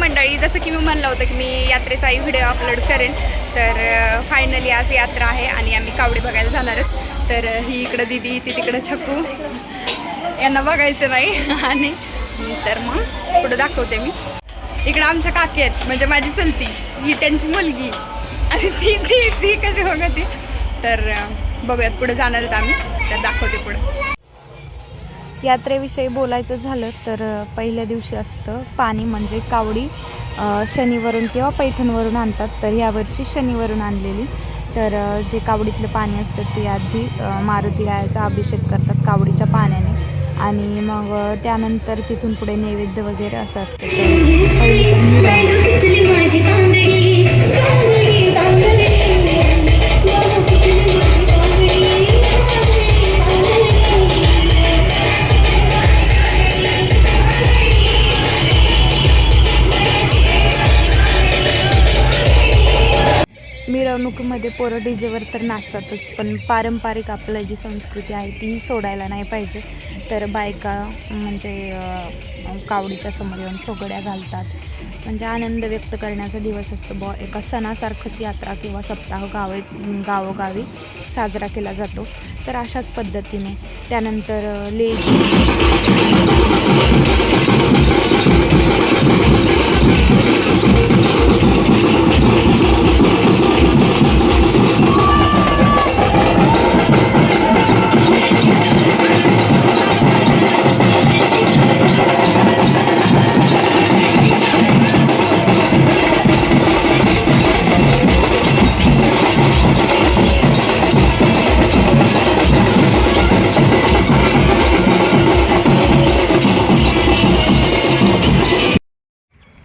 मंडळी जसं की मी म्हणलं होतं की मी यात्रेचाही व्हिडिओ अपलोड करेन तर फायनली आज यात्रा आहे आणि आम्ही कावडी बघायला जाणारच. तर ही इकडं दिदी ती तिकडं छकू यांना बघायचं नाही. आणि तर मग पुढं दाखवते मी. इकडं आमच्या काकी आहेत म्हणजे माझी चलती. ही त्यांची मुलगी. आणि ती ती ती कशी बघते? तर बघूयात पुढे जाणार आहेत आम्ही. तर दाखवते पुढं. यात्रेविषयी बोलायचं झालं तर पहिल्या दिवशी असतं पाणी म्हणजे कावडी. शनीवरून किंवा पैठणवरून आणतात तर यावर्षी शनीवरून आणलेली. तर जे कावडीतलं पाणी असतं ते आधी मारुती रायाचा अभिषेक करतात कावडीच्या पाण्याने. आणि मग त्यानंतर तिथून पुढे नैवेद्य वगैरे असं असतं. तर मिरवणुकीमध्ये पोरं डीजेवर तर नाचतातच पण पारंपरिक आपलं जी संस्कृती आहे ती सोडायला नाही पाहिजे. तर बायका म्हणजे कावडीच्या समोर येऊन फुगड्या घालतात. म्हणजे आनंद व्यक्त करण्याचा दिवस असतो ब एका सणासारखंच यात्रा किंवा सप्ताह गावे गावोगावी साजरा केला जातो. तर अशाच पद्धतीने त्यानंतर अं, लेझी.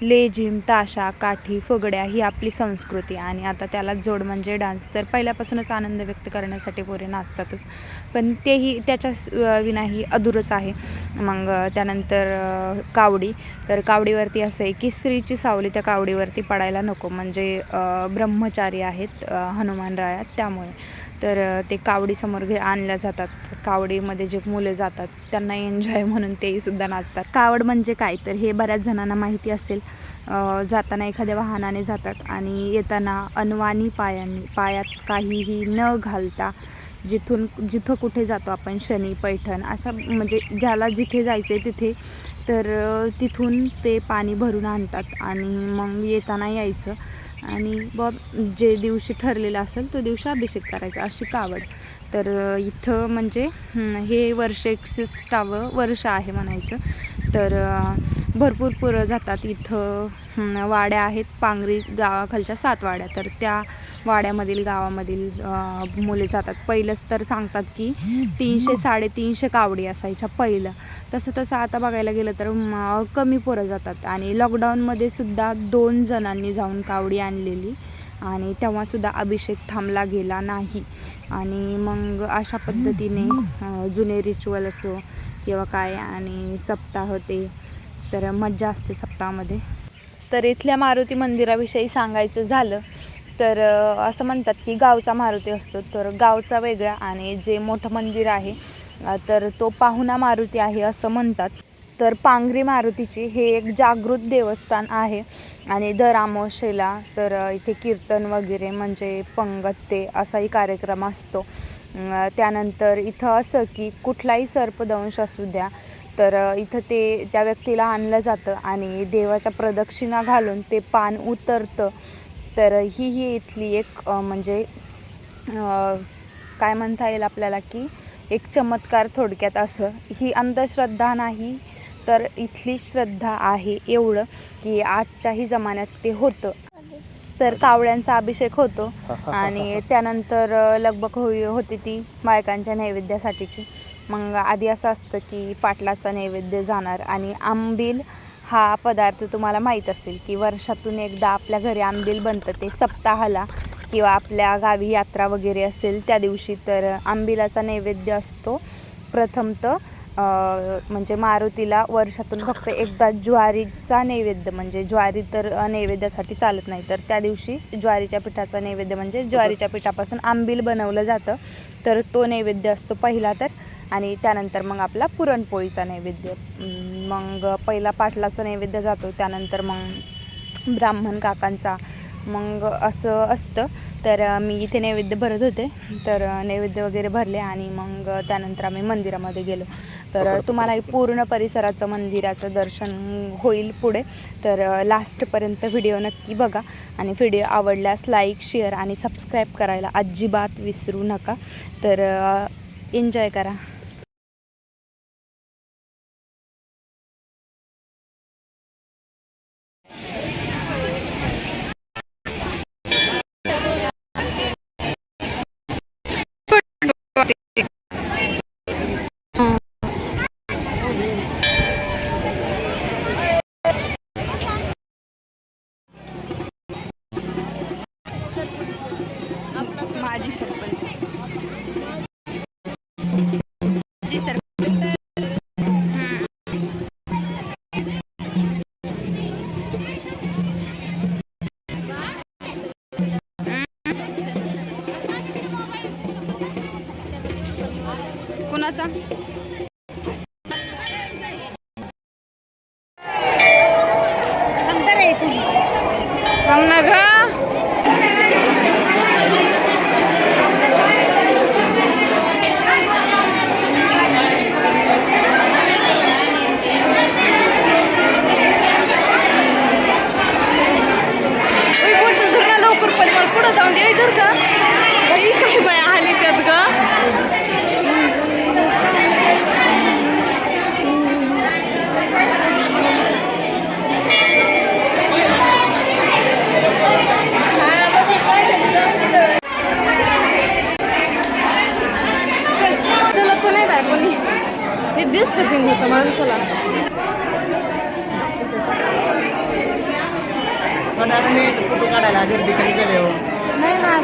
लेझिम ताशा काठी फुगड्या ही आपली संस्कृती आणि आता त्याला जोड म्हणजे डान्स. तर पहिल्यापासूनच आनंद व्यक्त करण्यासाठी पोरे नाचतातच. पण तेही त्याच्या विनाही अधुरच आहे. मग त्यानंतर कावडी. तर कावडीवरती असं आहे की स्त्रीची सावली त्या कावडीवरती पडायला नको. म्हणजे ब्रह्मचारी आहेत हनुमान रायात त्यामुळे. तर ते कावडीसमोर घे आणल्या जातात. कावडीमध्ये जे मुलं जातात त्यांना एन्जॉय म्हणून तेही सुद्धा नाचतात. कावड म्हणजे काय? तर हे बऱ्याच जणांना माहिती असेल. जाताना एखाद्या वाहनाने जातात आणि येताना अनवाणी पायांनी पायात काहीही न घालता जिथून जिथं कुठे जातो आपण शनी पैठण अशा म्हणजे ज्याला जिथे जायचं आहे तिथे तर तिथून ते पाणी भरून आणतात आणि मग येताना यायचं. आणि ब जे दिवशी ठरलेलं असेल तो दिवशी अभिषेक करायचा अशी कावड. तर इथं म्हणजे हे वर्ष एकसष्टावं वर्ष आहे म्हणायचं. तर भरपूर पुरं जातात इथं. वाड्या आहेत पांगरी गावाखालच्या सात वाड्या. तर त्या वाड्यामधील गावामधील मुले जातात. पहिलंच तर सांगतात की तीनशे साडेतीनशे कावडी असायच्या पहिलं. तसं तसं आता बघायला गेलं तर कमी पोरं जातात. आणि लॉकडाऊनमध्ये सुद्धा दोन जणांनी जाऊन कावडी आणलेली. आणि तेव्हासुद्धा अभिषेक थांबला गेला नाही. आणि मग अशा पद्धतीने जुने रिच्युअल असो किंवा काय आणि सप्ताह ते तर मज्जा असते सप्ताहामध्ये. तर इथल्या मारुती मंदिराविषयी सांगायचं झालं तर असं म्हणतात की गावचा मारुती असतो. तर गावचा वेगळा आणि जे मोठं मंदिर आहे तर तो पाहुणा मारुती आहे असं म्हणतात. तर पांगरी मारुतीची हे एक जागृत देवस्थान आहे आणि दर अमावस्येला तर इथे कीर्तन वगैरे म्हणजे पंगत असाही कार्यक्रम असतो. त्यानंतर इथं असं की कुठलाही सर्पदंश असू द्या तर इथं ते त्या व्यक्तीला आणलं जातं आणि देवाच्या प्रदक्षिणा घालून ते पान उतरतं. तर ही ही इथली एक म्हणजे काय म्हणता येईल आपल्याला की एक चमत्कार थोडक्यात असं. ही अंधश्रद्धा नाही तर इथली श्रद्धा आहे एवढं की आजच्याही जमान्यात ते होतं. तर कावड्यांचा अभिषेक होतो. आणि त्यानंतर लगबग होई होती ती बायकांच्या नैवेद्यासाठीची. मग आधी असं असतं की पाटलाचा नैवेद्य जाणार आणि आंबील हा पदार्थ तुम्हाला माहीत असेल की वर्षातून एकदा आपल्या घरी आंबील बनतं. ते सप्ताहाला किंवा आपल्या गावी यात्रा वगैरे असेल त्या दिवशी तर आंबिलाचा नैवेद्य असतो. प्रथमतः म्हणजे मारुतीला वर्षातून फक्त एकदा ज्वारीचा नैवेद्य म्हणजे ज्वारी तर नैवेद्यासाठी चालत नाही. तर त्या दिवशी ज्वारीच्या पिठाचा नैवेद्य म्हणजे ज्वारीच्या पिठापासून आंबील बनवलं जातं. तर तो नैवेद्य असतो पहिला तर आणि त्यानंतर मग आपला पुरणपोळीचा नैवेद्य. मग पहिला पाटलाचा नैवेद्य जातो त्यानंतर मग ब्राह्मण काकांचा मग असं असतं. तर मी इथे नैवेद्य भरत होते. तर नैवेद्य वगैरे भरले आणि मग त्यानंतर आम्ही मंदिरामध्ये गेलो. तर तुम्हाला पूर्ण परिसराचं मंदिराचं दर्शन होईल पुढे. तर लास्टपर्यंत व्हिडिओ नक्की बघा. आणि व्हिडिओ आवडल्यास लाईक शेअर आणि सबस्क्राईब करायला अजिबात विसरू नका. तर एन्जॉय करा. माजी सरपंच. माजी सरपंच. कोणाचा? थांब ना ग. फोटो काढायला गर्दी कमी झाली हो नाही. ना